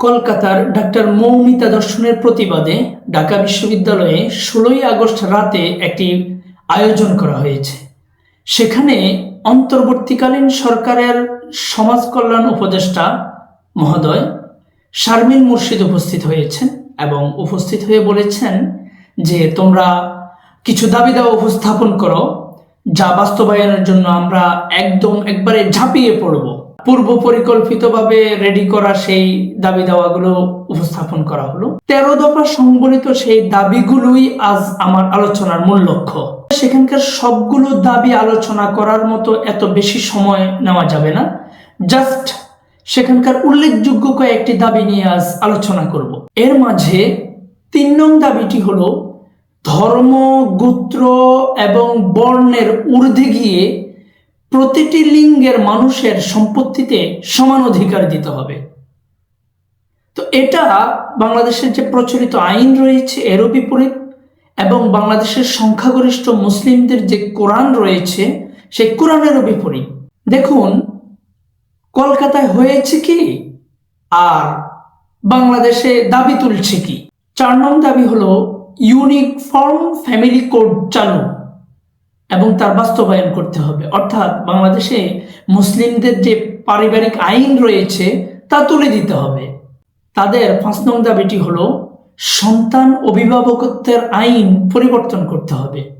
কলকাতার ডাক্তার মৌমিতা দর্শনের প্রতিবাদে ঢাকা বিশ্ববিদ্যালয়ে ষোলোই আগস্ট রাতে একটি আয়োজন করা হয়েছে। সেখানে অন্তর্বর্তীকালীন সরকারের সমাজ কল্যাণ উপদেষ্টা মহোদয় শারমিন মুর্শিদ উপস্থিত হয়েছেন এবং উপস্থিত হয়ে বলেছেন যে, তোমরা কিছু দাবি দাওয়া উপস্থাপন করো যা বাস্তবায়নের জন্য আমরা একদম একবারে ঝাঁপিয়ে পড়ব। পূর্ব পরিকল্পিতভাবে রেডি করা সেই দাবি দাওয়াগুলো উপস্থাপন করা হলো। তেরো দফা সংবলিত সেই দাবিগুলোই আজ আমার আলোচনার মূল লক্ষ্য। সেখানকার সবগুলো দাবি আলোচনা করার মতো এত বেশি সময় নেওয়া যাবে না। জাস্ট সেখানকার উল্লেখযোগ্য কয়েকটি দাবি নিয়ে আজ আলোচনা করব। এর মাঝে তিন নং দাবিটি হলো ধর্ম, গোত্র এবং বর্ণের ঊর্ধ্বে গিয়ে প্রতিটি লিঙ্গের মানুষের সম্পত্তিতে সমান অধিকার দিতে হবে। তো এটা বাংলাদেশের যে প্রচলিত আইন রয়েছে এরও বিপরীত, এবং বাংলাদেশের সংখ্যাগরিষ্ঠ মুসলিমদের যে কোরআন রয়েছে, সেই কোরআনেরও বিপরীত। দেখুন, কলকাতায় হয়েছে কি? আর বাংলাদেশে দাবি তুলছে কি? চার নং দাবি হলো, ইউনিফর্ম ফ্যামিলি কোড চালু। এবং তার বাস্তবায়ন করতে হবে। অর্থাৎ বাংলাদেশে মুসলিমদের যে পারিবারিক আইন রয়েছে, তা তুলে দিতে হবে। তাদের পাঁচ নং দাবিটি হল, সন্তান অভিভাবকত্বের আইন পরিবর্তন করতে হবে।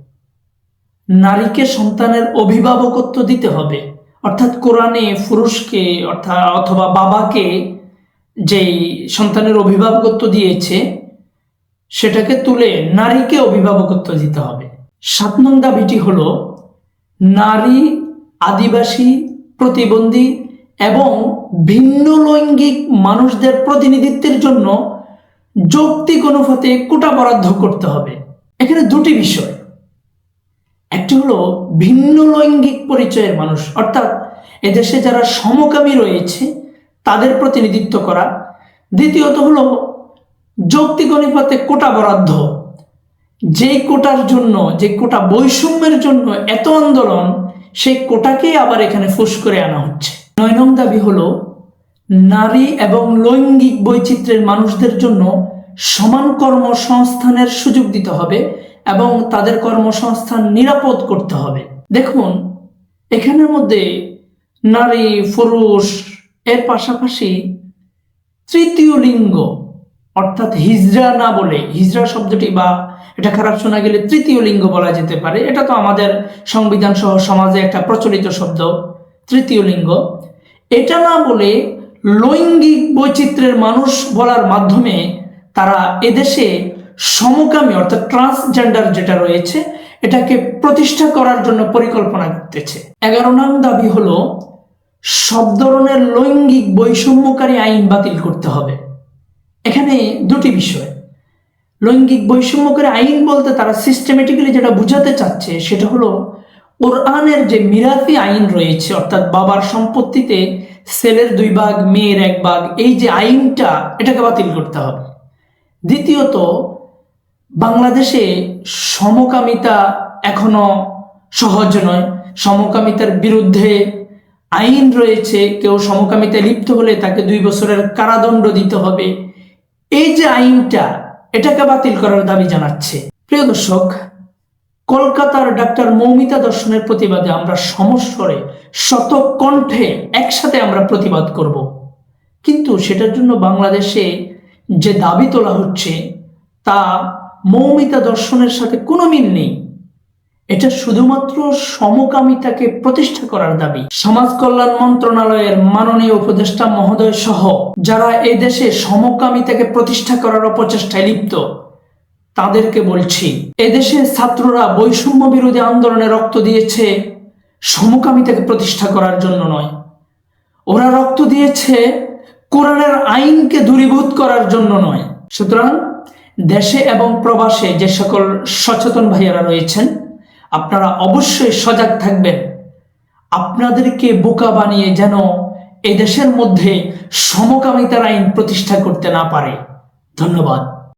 নারীকে সন্তানের অভিভাবকত্ব দিতে হবে। অর্থাৎ কোরআনে পুরুষকে অর্থাৎ অথবা বাবাকে যেই সন্তানের অভিভাবকত্ব দিয়েছে, সেটাকে তুলে নারীকে অভিভাবকত্ব দিতে হবে। সাত নং দাবিটি হল, নারী, আদিবাসী, প্রতিবন্ধী এবং ভিন্ন লৈঙ্গিক মানুষদের প্রতিনিধিত্বের জন্য যৌক্তিক অনুপাতে কোটা বরাদ্দ করতে হবে। এখানে দুটি বিষয়। একটি হলো ভিন্ন লৈঙ্গিক পরিচয়ের মানুষ, অর্থাৎ এদেশে যারা সমকামী রয়েছে, তাদের প্রতিনিধিত্ব করা। দ্বিতীয়ত হলো, যৌক্তিক অনুপাতে কোটা বরাদ্দ। যেই কোটার জন্য, যে কোটা বৈষম্যের জন্য এত আন্দোলন, সেই কোটাকেই আবার এখানে ফুস করে আনা হচ্ছে। নয় নং দাবি হলো, নারী এবং লৈঙ্গিক বৈচিত্র্যের মানুষদের জন্য সমান কর্মসংস্থানের সুযোগ দিতে হবে এবং তাদের কর্মসংস্থান নিরাপদ করতে হবে। দেখুন, এখানের মধ্যে নারী, পুরুষ, এর পাশাপাশি তৃতীয় লিঙ্গ, অর্থাৎ হিজড়া না বলে হিজড়া শব্দটি বা এটা খারাপ শোনা গেলে তৃতীয় লিঙ্গ বলা যেতে পারে। এটা তো আমাদের সংবিধান সহ সমাজে একটা প্রচলিত শব্দ, তৃতীয় লিঙ্গ। এটা না বলে লৈঙ্গিক বৈচিত্র্যের মানুষ বলার মাধ্যমে তারা এদেশে সমকামী অর্থাৎ ট্রান্সজেন্ডার যেটা রয়েছে, এটাকে প্রতিষ্ঠা করার জন্য পরিকল্পনা করতেছে। এগারো নং দাবি হলো, সব ধরনের লৈঙ্গিক বৈষম্যকারী আইন বাতিল করতে হবে। এখানে দুটি বিষয়। লৈঙ্গিক বৈষম্যকারী আইন বলতে তারা সিস্টেমেটিক্যালি যেটা বুঝাতে চাচ্ছে সেটা হলো কোরআনের যে মিরাতি আইন রয়েছে, অর্থাৎ বাবার সম্পত্তিতে ছেলের দুই ভাগ, মেয়ের এক ভাগ, এই যে আইনটা, এটাকে বাতিল করতে হবে। দ্বিতীয়ত, বাংলাদেশে সমকামিতা এখনও সহজ নয়। সমকামিতার বিরুদ্ধে আইন রয়েছে, কেউ সমকামিতায় লিপ্ত হলে তাকে দুই বছরের কারাদণ্ড দিতে হবে। এই যে আইনটা এটাকে বাতিল করার দাবি জানাচ্ছে। প্রিয় দর্শক, কলকাতার ডাক্তার মৌমিতা দর্শনের প্রতিবাদে আমরা সমস্বরে শত কণ্ঠে একসাথে আমরা প্রতিবাদ করব। কিন্তু সেটার জন্য বাংলাদেশে যে দাবি তোলা হচ্ছে, তা মৌমিতা দর্শনের সাথে কোনো মিল নেই। এটা শুধুমাত্র সমকামিতাকে প্রতিষ্ঠা করার দাবি। সমাজ কল্যাণ মন্ত্রণালয়ের মাননীয় উপদেষ্টা মহোদয় সহ যারা এই দেশে সমকামিতাকে প্রতিষ্ঠা করার অপচেষ্টায় লিপ্ত, তাদেরকে বলছি এদেশে ছাত্ররা বৈষম্য বিরোধী আন্দোলনে রক্ত দিয়েছে, সমকামিতাকে প্রতিষ্ঠা করার জন্য নয়। ওরা রক্ত দিয়েছে কোরআনের আইনকে দূরীভূত করার জন্য নয়। সুতরাং দেশে এবং প্রবাসে যে সকল সচেতন ভাইয়ারা রয়েছেন আপনারা অবশ্যই সজাগ থাকবেন। আপনাদেরকে বোকা বানিয়ে যেন এদেশের দেশের মধ্যে সমকামিতার আইন প্রতিষ্ঠা করতে না পারে। ধন্যবাদ।